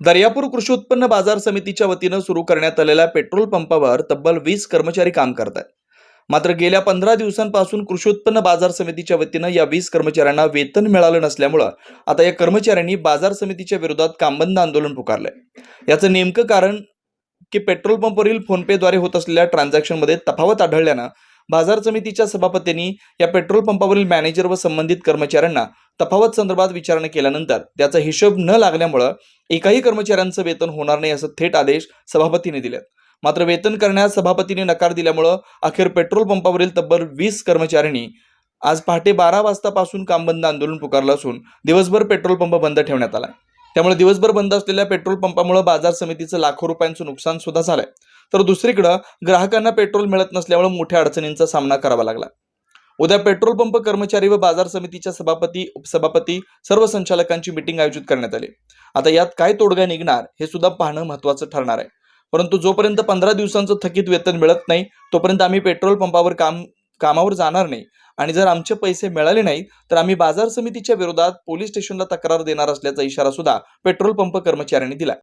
दर्यापूर कृषी उत्पन्न बाजार समितीच्या वतीनं सुरू करण्यात आलेल्या पेट्रोल पंपावर तब्बल वीस कर्मचारी काम करत आहेत मात्र गेल्या पंधरा दिवसांपासून कृषी उत्पन्न बाजार समितीच्या वतीनं या वीस कर्मचाऱ्यांना वेतन मिळालं नसल्यामुळं आता या कर्मचाऱ्यांनी बाजार समितीच्या विरोधात कामबंद आंदोलन पुकारलंय. याचं नेमकं कारण की पेट्रोल पंपवरील फोनपेद्वारे होत असलेल्या ट्रान्झॅक्शनमध्ये तफावत आढळल्यानं बाजार समितीच्या सभापतींनी या पेट्रोल पंपावरील मॅनेजर व संबंधित कर्मचाऱ्यांना तफावत संदर्भात विचारणा केल्यानंतर त्याचा हिशोब न लागल्यामुळं एकाही कर्मचाऱ्यांचं वेतन होणार नाही असं थेट आदेश सभापतींनी दिलेत. मात्र वेतन करण्यास सभापतींनी नकार दिल्यामुळं अखेर पेट्रोल पंपावरील तब्बल वीस कर्मचाऱ्यांनी आज पहाटे बारा वाजतापासून काम बंद आंदोलन पुकारलं असून दिवसभर पेट्रोल पंप बंद ठेवण्यात आला त्यामुळे दिवसभर बंद असलेल्या पेट्रोल पंपामुळे बाजार समितीचं लाखो रुपयांचं नुकसान सुद्धा झालंय. तर दुसरीकडं ग्राहकांना पेट्रोल मिळत नसल्यामुळे मोठ्या अडचणींचा सामना करावा लागला. उद्या पेट्रोल पंप कर्मचारी व बाजार समितीच्या सभापती उपसभापती सर्व संचालकांची मिटिंग आयोजित करण्यात आली. आता यात काय तोडगा निघणार हे सुद्धा पाहणं महत्त्वाचं ठरणार आहे. परंतु जोपर्यंत पंधरा दिवसांचं थकीत वेतन मिळत नाही तोपर्यंत आम्ही पेट्रोल पंपावर काम कामावर जाणार नाही. आणि जर आमचे पैसे मिळाले नाहीत तर आम्ही बाजार समितीच्या विरोधात पोलीस स्टेशनला तक्रार देणार असल्याचा इशारा सुद्धा पेट्रोल पंप कर्मचाऱ्यांनी दिला.